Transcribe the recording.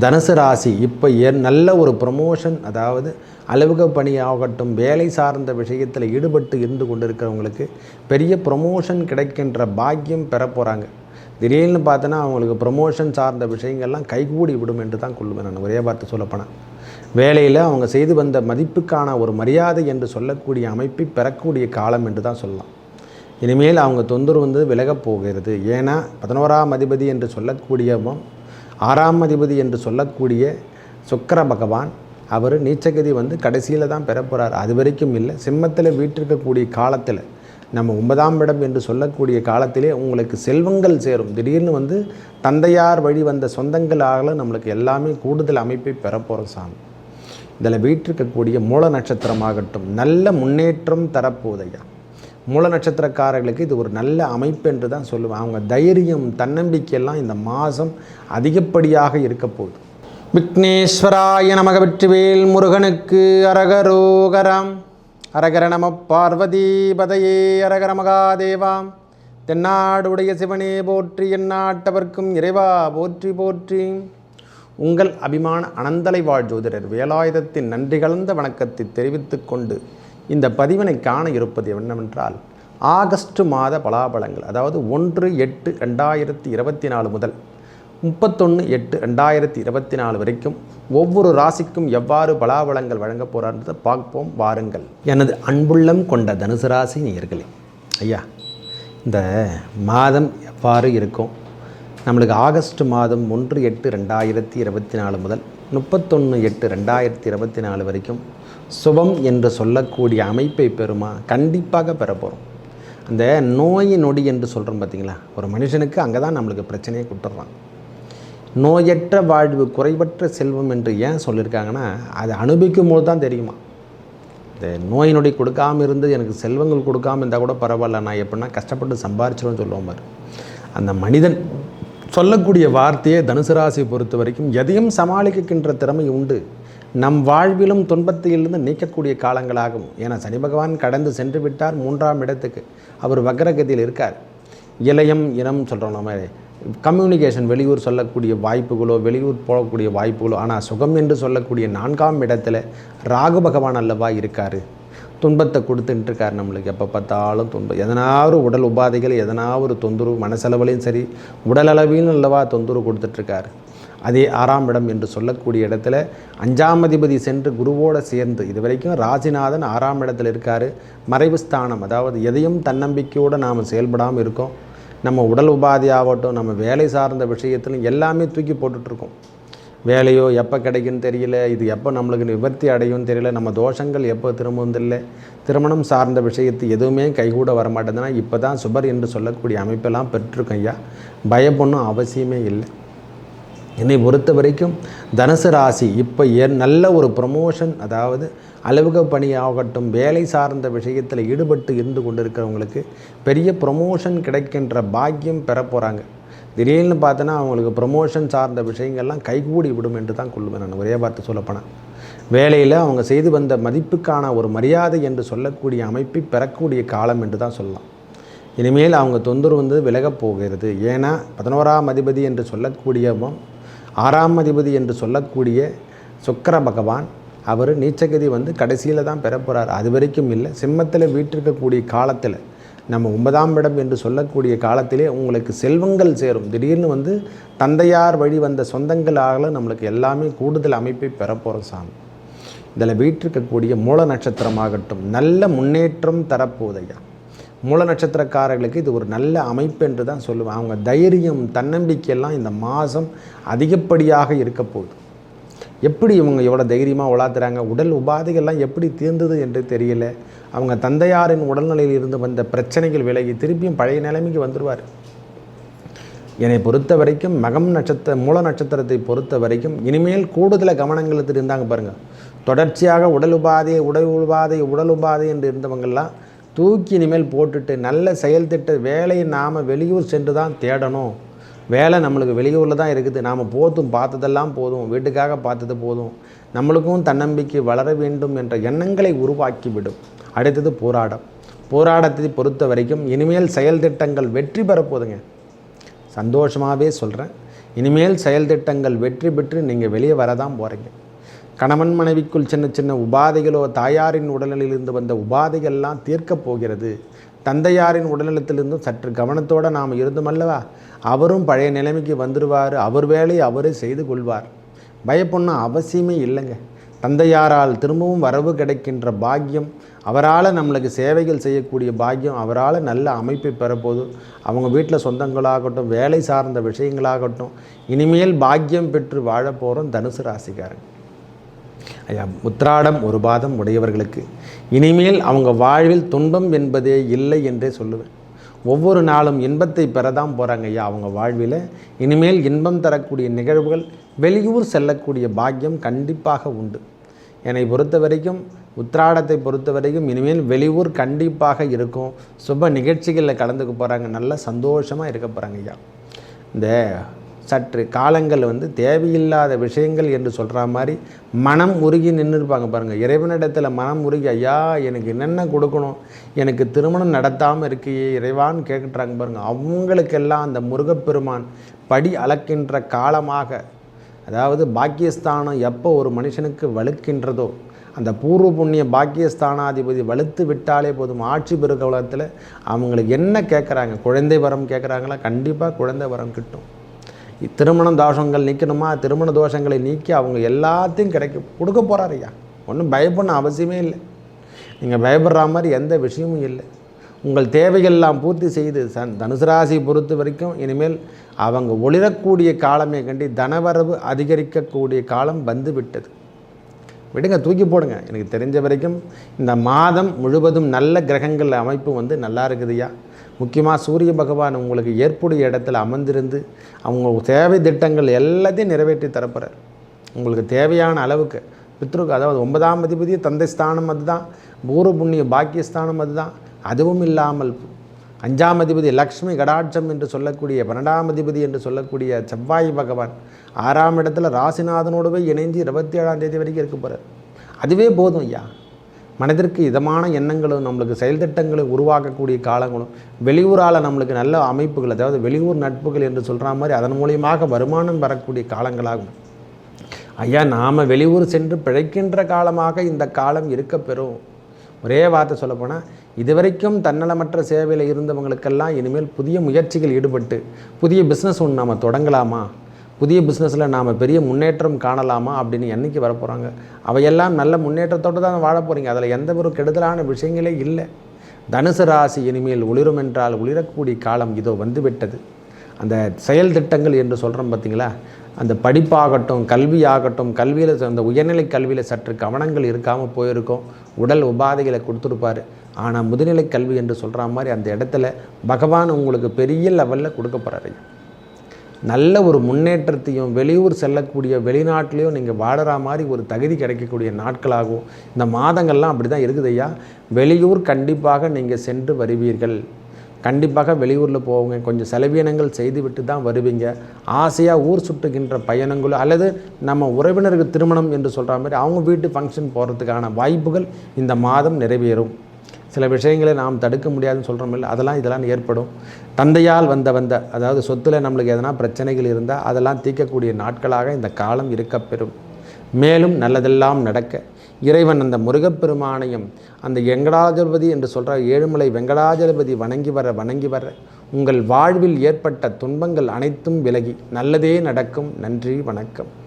தனுசு ராசி இப்போ ஏ நல்ல ஒரு ப்ரமோஷன் அதாவது அலுவலக பணியாகட்டும் வேலை சார்ந்த விஷயத்தில் ஈடுபட்டு இருந்து கொண்டிருக்கிறவங்களுக்கு பெரிய ப்ரமோஷன் கிடைக்கின்ற பாக்கியம் பெற போகிறாங்க திடீர்னு பார்த்தோன்னா அவங்களுக்கு ப்ரமோஷன் சார்ந்த விஷயங்கள்லாம் கைகூடி விடும் என்று தான் கொள்ளுவேன் நான் ஒரே வார்த்தை சொல்லப்போனால் வேலையில் அவங்க செய்து வந்த மதிப்புக்கான ஒரு மரியாதை என்று சொல்லக்கூடிய அமைப்பை பெறக்கூடிய காலம் என்று தான் சொல்லலாம். இனிமேல் அவங்க தொந்தரவு வந்து விலகப் போகிறது. ஏன்னா பதினோராம் அதிபதி என்று சொல்லக்கூடியவன் ஆறாம் அதிபதி என்று சொல்லக்கூடிய சுக்கர பகவான் அவர் நீச்சகதி வந்து கடைசியில் தான் பெற போகிறார் அது வரைக்கும் இல்லை. சிம்மத்தில் வீட்டிருக்கக்கூடிய காலத்தில் நம்ம ஒன்பதாம் இடம் என்று சொல்லக்கூடிய காலத்திலே உங்களுக்கு செல்வங்கள் சேரும். திடீர்னு வந்து தந்தையார் வழி வந்த சொந்தங்களாக நம்மளுக்கு எல்லாமே கூடுதல் அமைப்பை பெறப்போகிறோம் சாமி. இதில் வீட்டிருக்கக்கூடிய மூல நட்சத்திரமாகட்டும் நல்ல முன்னேற்றம் தரப்போதையா மூல நட்சத்திரக்காரர்களுக்கு இது ஒரு நல்ல அமைப்பு என்று தான் சொல்லுவேன். அவங்க தைரியம் தன்னம்பிக்கையெல்லாம் இந்த மாதம் அதிகப்படியாக இருக்க போகுது. விக்னேஸ்வராய நமக வெற்றிவேல் முருகனுக்கு அரகரோகரம். அரகர நம பார்வதி பதையே அரகர மகாதேவாம். தென்னாடுடைய சிவனே போற்றி எந்நாட்டவர்க்கும் இறைவா போற்றி போற்றி. உங்கள் அபிமான அனந்தலை வாழ் ஜோதிடர் வேலாயுதத்தின் நன்றி கலந்த வணக்கத்தை தெரிவித்துக் கொண்டு இந்த பதிவினை காண இருப்பது என்னவென்றால் ஆகஸ்ட் மாத பலாபலங்கள் அதாவது ஒன்று எட்டு ரெண்டாயிரத்தி இருபத்தி நாலு முதல் முப்பத்தொன்று எட்டு ரெண்டாயிரத்தி இருபத்தி நாலு வரைக்கும் ஒவ்வொரு ராசிக்கும் எவ்வாறு பலாபலங்கள் வழங்கப் போகிறான்றதை பார்ப்போம் வாருங்கள். எனது அன்புள்ளம் கொண்ட தனுசு ராசி நேர்களே ஐயா இந்த மாதம் எவ்வாறு இருக்கும்? நம்மளுக்கு ஆகஸ்ட் மாதம் ஒன்று எட்டு ரெண்டாயிரத்தி இருபத்தி நாலு முதல் முப்பத்தொன்று எட்டு ரெண்டாயிரத்தி இருபத்தி நாலு வரைக்கும் சுபம் என்று சொல்லக்கூடிய அமைப்பை பெறுமா? கண்டிப்பாக பெற போகிறோம் அந்த நோய் நொடி என்று சொல்கிறோம் பார்த்தீங்களா ஒரு மனுஷனுக்கு அங்கே தான் நம்மளுக்கு பிரச்சனையை கொடுத்துட்றான். நோயற்ற வாழ்வு குறைவற்ற செல்வம் என்று ஏன் சொல்லியிருக்காங்கன்னா அதை அனுபவிக்கும் போது தான் தெரியுமா? இந்த நோய் நொடி கொடுக்காம இருந்து எனக்கு செல்வங்கள் கொடுக்காம இருந்தால் கூட பரவாயில்ல நான் எப்படின்னா கஷ்டப்பட்டு சம்பாரிச்சிடும் சொல்லுவோம் பாரு. அந்த மனிதன் சொல்லக்கூடிய வார்த்தையை தனுசு ராசி பொறுத்த வரைக்கும் எதையும் சமாளிக்கின்ற திறமை உண்டு. நம் வாழ்விலும் துன்பத்திலிருந்து நீக்கக்கூடிய காலங்களாகும். ஏன்னா சனி பகவான் கடந்து சென்று விட்டார் மூன்றாம் இடத்துக்கு. அவர் வக்ரகதியில் இருக்கார். இளையம் இனம் சொல்கிறோம் நம்ம. கம்யூனிகேஷன் வெளியூர் சொல்லக்கூடிய வாய்ப்புகளோ வெளியூர் போகக்கூடிய வாய்ப்புகளோ ஆனால் சுகம் என்று சொல்லக்கூடிய நான்காம் இடத்துல ராகு பகவான் அல்லவா இருக்கார்? துன்பத்தை கொடுத்துட்டுருக்கார் நம்மளுக்கு. எப்போ பார்த்தாலும் துன்பம். எதனாவது உடல் உபாதைகள் எதனாவது தொந்தரவு மனசளவுலையும் சரி உடல் அளவிலும் அல்லவா தொந்தரவு கொடுத்துட்ருக்காரு அதே ஆறாம் இடம் என்று சொல்லக்கூடிய இடத்துல அஞ்சாம் அதிபதி சென்று குருவோடு சேர்ந்து இது வரைக்கும் ராசிநாதன் ஆறாம் இடத்துல இருக்கார். மறைவு ஸ்தானம் அதாவது எதையும் தன்னம்பிக்கையோடு நாம் செயல்படாமல் இருக்கோம். நம்ம உடல் உபாதி ஆகட்டும் நம்ம வேலை சார்ந்த விஷயத்திலும் எல்லாமே தூக்கி போட்டுட்ருக்கோம். வேலையோ எப்போ கிடைக்குன்னு தெரியல இது எப்போ நம்மளுக்கு நிவர்த்தி அடையும் தெரியல நம்ம தோஷங்கள் எப்போ திரும்பவும் தெரியல. திருமணம் சார்ந்த விஷயத்து எதுவுமே கைகூட வரமாட்டேதுன்னா இப்போ தான் சுபர் என்று சொல்லக்கூடிய அமைப்பெல்லாம் பெற்றிருக்கோம் ஐயா. பயப்படணும் அவசியமே இல்லை. என்னை பொறுத்த வரைக்கும் தனுசு ராசி இப்போ ஏ நல்ல ஒரு ப்ரமோஷன் அதாவது அலுவலக பணியாகட்டும் வேலை சார்ந்த விஷயத்தில் ஈடுபட்டு இருந்து கொண்டிருக்கிறவங்களுக்கு பெரிய ப்ரமோஷன் கிடைக்கின்ற பாக்கியம் பெற போகிறாங்க திடீர்னு பார்த்தோன்னா அவங்களுக்கு ப்ரமோஷன் சார்ந்த விஷயங்கள்லாம் கைகூடி விடும் என்று தான் கொள்ளுவேன் நான் ஒரே வார்த்தை சொல்லப்போனேன் வேலையில் அவங்க செய்து வந்த மதிப்புக்கான ஒரு மரியாதை என்று சொல்லக்கூடிய அமைப்பை பெறக்கூடிய காலம் என்று தான் சொல்லலாம். இனிமேல் அவங்க தொந்தரவு வந்து விலகப் போகிறது. ஏன்னா பதினோராம் அதிபதி என்று சொல்லக்கூடியவன் ஆறாம் அதிபதி என்று சொல்லக்கூடிய சுக்கர பகவான் அவர் நீச்சகதி வந்து கடைசியில் தான் பெற போகிறார் அது வரைக்கும் இல்லை. சிம்மத்தில் வீட்டிருக்கக்கூடிய காலத்தில் நம்ம ஒன்பதாம் இடம் என்று சொல்லக்கூடிய காலத்திலே உங்களுக்கு செல்வங்கள் சேரும். திடீர்னு வந்து தந்தையார் வழி வந்த சொந்தங்களாக நம்மளுக்கு எல்லாமே கூடுதல் அமைப்பை பெறப்போகிறோம் சாமி. இதில் வீட்டிருக்கக்கூடிய மூல நட்சத்திரமாகட்டும் நல்ல முன்னேற்றம் தரப்போதையா மூல நட்சத்திரக்காரர்களுக்கு இது ஒரு நல்ல அமைப்பு என்று தான் சொல்லுவேன். அவங்க தைரியம் தன்னம்பிக்கையெல்லாம் இந்த மாதம் அதிகப்படியாக இருக்க போகுது. எப்படி இவங்க எவ்வளோ தைரியமாக உலாத்துறாங்க? உடல் உபாதைகள்லாம் எப்படி தீர்ந்தது என்று தெரியல. அவங்க தந்தையாரின் உடல்நிலையில் இருந்து வந்த பிரச்சனைகள் விலகி திருப்பியும் பழைய நிலைமைக்கு வந்துடுவார் என்னை பொறுத்த வரைக்கும் மகம் நட்சத்திர மூல நட்சத்திரத்தை பொறுத்த வரைக்கும் இனிமேல் கூடுதல கவனங்கள் எடுத்துட்டு இருந்தாங்க பாருங்கள் தொடர்ச்சியாக உடல் உபாதை உடல் உபாதை உடல் உபாதை என்று இருந்தவங்கள்லாம் தூக்கி இனிமேல் போட்டுட்டு நல்ல செயல் திட்ட வேலையை நாம் வெளியூர் சென்று தான் தேடணும். வேலை நம்மளுக்கு வெளியூரில் தான் இருக்குது. நாம் போதும் பார்த்ததெல்லாம் போதும் வீட்டுக்காக பார்த்தது போதும். நம்மளுக்கும் தன்னம்பிக்கை வளர வேண்டும் என்ற எண்ணங்களை உருவாக்கிவிடும். அடுத்தது போராடம். போராடத்தை பொறுத்த வரைக்கும் இனிமேல் செயல் திட்டங்கள் வெற்றி பெறப்போதுங்க சந்தோஷமாகவே சொல்கிறேன் இனிமேல் செயல் திட்டங்கள் வெற்றி பெற்று நீங்கள் வெளியே வரதான் போகிறீங்க கணவன் மனைவிக்குள் சின்ன சின்ன உபாதைகளோ தாயாரின் உடல்நிலையிலிருந்து வந்த உபாதைகள்லாம் தீர்க்கப் போகிறது. தந்தையாரின் உடல்நலத்திலிருந்தும் சற்று கவனத்தோடு நாம் இருந்தோம் அல்லவா? அவரும் பழைய நிலைமைக்கு வந்துடுவார் அவர் வேலையை அவரே செய்து கொள்வார். பயப்படணும் அவசியமே இல்லைங்க. தந்தையாரால் திரும்பவும் வரவு கிடைக்கின்ற பாக்கியம் அவரால் நம்மளுக்கு சேவைகள் செய்யக்கூடிய பாக்கியம் அவரால் நல்ல அமைப்பை பெறப்போது அவங்க வீட்டில் சொந்தங்களாகட்டும் வேலை சார்ந்த விஷயங்களாகட்டும் இனிமேல் பாக்கியம் பெற்று வாழப்போகிறோம் தனுசு ராசிக்காரங்க. ஐயா உத்ராடம் ஒரு பாதம் உடையவர்களுக்கு. இனிமேல் அவங்க வாழ்வில் துன்பம் என்பதே இல்லை என்றே சொல்லுவேன். ஒவ்வொரு நாளும் இன்பத்தை பெறதான் போகிறாங்க ஐயா அவங்க வாழ்வில். இனிமேல் இன்பம் தரக்கூடிய நிகழ்வுகள் வெளியூர் செல்லக்கூடிய பாக்கியம் கண்டிப்பாக உண்டு. என்னை பொறுத்த வரைக்கும் உத்ராடத்தை பொறுத்த வரைக்கும் இனிமேல் வெளியூர் கண்டிப்பாக இருக்கும். சுப நிகழ்ச்சிகளில் கலந்துக்க போகிறாங்க நல்ல சந்தோஷமாக இருக்க போகிறாங்க ஐயா. இந்த சற்று காலங்கள் வந்து தேவையில்லாத விஷயங்கள் என்று சொல்கிற மாதிரி மனம் உருகி நின்றுருப்பாங்க பாருங்கள் இறைவனிடத்தில் மனம் உருகி ஐயா எனக்கு என்னென்ன கொடுக்கணும்? எனக்கு திருமணம் நடத்தாமல் இருக்கையே. இறைவான்னு கேட்குறாங்க பாருங்கள் அவங்களுக்கெல்லாம் அந்த முருகப்பெருமான் படி அளக்கின்ற காலமாக அதாவது பாக்கியஸ்தானம் எப்போ ஒரு மனுஷனுக்கு வலுக்கின்றதோ அந்த பூர்வ புண்ணிய பாக்கியஸ்தானாதிபதி வலுத்து விட்டாலே போதும் ஆட்சி பெருகவலத்தில் உலகத்தில் அவங்களுக்கு என்ன கேட்குறாங்க குழந்தை வரம் கேட்குறாங்களா கண்டிப்பாக குழந்தை வரம் கிட்டும். திருமண தோஷங்கள் நிற்கணுமா திருமண தோஷங்களை நீக்கி அவங்க எல்லாத்தையும் கிடைக்க கொடுக்க போகிறார் ஐயா. ஒன்றும் பயப்படணும் அவசியமே இல்லை. நீங்கள் பயப்படுற மாதிரி எந்த விஷயமும் இல்லை. உங்கள் தேவைகள்லாம் பூர்த்தி செய்து சன் தனுசு ராசி பொறுத்த வரைக்கும் இனிமேல் அவங்க ஒளிரக்கூடிய காலமே கண்டி தனவரவு அதிகரிக்கக்கூடிய காலம் வந்து விட்டது. விடுங்க தூக்கி போடுங்க. எனக்கு தெரிஞ்ச வரைக்கும் இந்த மாதம் முழுவதும் நல்ல கிரகங்கள் அமைப்பு வந்து நல்லா இருக்குதுயா முக்கியமாக சூரிய பகவான் உங்களுக்கு ஏற்புடைய இடத்துல அமர்ந்திருந்து அவங்க தேவை திட்டங்கள் எல்லாத்தையும் நிறைவேற்றி தரப்போகிறார் உங்களுக்கு தேவையான அளவுக்கு பித்ருக்கு அதாவது ஒன்பதாம் அதிபதி தந்தை ஸ்தானம் அதுதான். பூர புண்ணிய பாக்கியஸ்தானம் அதுதான். அதுவும் இல்லாமல் அஞ்சாம் அதிபதி லக்ஷ்மி கடாட்சம் என்று சொல்லக்கூடிய பன்னெண்டாம் அதிபதி என்று சொல்லக்கூடிய செவ்வாய் பகவான் ஆறாம் இடத்துல ராசிநாதனோடவே இணைஞ்சு இருபத்தி ஏழாம் தேதி வரைக்கும் இருக்க போகிறார் அதுவே போதும் ஐயா. மனதிற்கு இதமான எண்ணங்களும் நம்மளுக்கு செயல்திட்டங்களை உருவாக்கக்கூடிய காலங்களும் வெளியூரால் நம்மளுக்கு நல்ல அமைப்புகள் அதாவது வெளியூர் நட்புகள் என்று சொல்கிற மாதிரி அதன் மூலியமாக வருமானம் வரக்கூடிய காலங்களாகும். ஐயா நாம் வெளியூர் சென்று பிழைக்கின்ற காலமாக இந்த காலம் இருக்கப்பெறும். ஒரே வார்த்தை சொல்லப்போனால் இதுவரைக்கும் தன்னலமற்ற சேவையில் இருந்தவங்களுக்கெல்லாம் இனிமேல் புதிய முயற்சிகள் ஈடுபட்டு புதிய பிஸ்னஸ் ஒன்று நாம் தொடங்கலாமா? புதிய பிஸ்னஸில் நாம் பெரிய முன்னேற்றம் காணலாமா? அப்படின்னு என்றைக்கு வரப்போகிறாங்க அவையெல்லாம் நல்ல முன்னேற்றத்தோடு தான் வாழ போகிறீங்க அதில் எந்த ஒரு கெடுதலான விஷயங்களே இல்லை. தனுசு ராசி இனிமேல் ஒளிரும் என்றால் ஒளிரக்கூடிய காலம் இதோ வந்துவிட்டது. அந்த செயல் திட்டங்கள் என்று சொல்கிறோம் பார்த்தீங்களா அந்த படிப்பாகட்டும் கல்வியாகட்டும் கல்வியில் அந்த உயர்நிலை கல்வியில் சற்று கவனங்கள் இருக்காமல் போயிருக்கோம். உடல் உபாதைகளை கொடுத்துருப்பார் ஆனால் முதுநிலை கல்வி என்று சொல்கிற மாதிரி அந்த இடத்துல பகவான் உங்களுக்கு பெரிய லெவலில் கொடுக்க போகிறாரு நல்ல ஒரு முன்னேற்றத்தையும் வெளியூர் செல்லக்கூடிய வெளிநாட்டிலையும் நீங்கள் வாடுற மாதிரி ஒரு தகுதி கிடைக்கக்கூடிய நாட்களாகும். இந்த மாதங்கள்லாம் அப்படி தான் இருக்குது ஐயா. வெளியூர் கண்டிப்பாக நீங்கள் சென்று வருவீர்கள். கண்டிப்பாக வெளியூரில் போவங்க. கொஞ்சம் செலவினங்கள் செய்துவிட்டு தான் வருவீங்க. ஆசையாக ஊர் சுட்டுகின்ற பயணங்களோ அல்லது நம்ம உறவினருக்கு திருமணம் என்று சொல்கிற மாதிரி அவங்க வீட்டு ஃபங்க்ஷன் போகிறதுக்கான வாய்ப்புகள் இந்த மாதம் நிறைவேறும். சில விஷயங்களை நாம் தடுக்க முடியாதுன்னு சொல்கிறோம் இல்லை அதெல்லாம் இதெல்லாம் ஏற்படும். தந்தையால் வந்த வந்த அதாவது சொத்தில் நம்மளுக்கு எதனா பிரச்சனைகள் இருந்தால் அதெல்லாம் தீர்க்கக்கூடிய நாட்களாக இந்த காலம் இருக்கப்பெறும். மேலும் நல்லதெல்லாம் நடக்க இறைவன் அந்த முருகப்பெருமானையும் அந்த வெங்கடாஜலபதி என்று சொல்கிற ஏழுமலை வெங்கடாஜலபதி வணங்கி வர வணங்கி வர உங்கள் வாழ்வில் ஏற்பட்ட துன்பங்கள் அனைத்தும் விலகி நல்லதே நடக்கும். நன்றி வணக்கம்.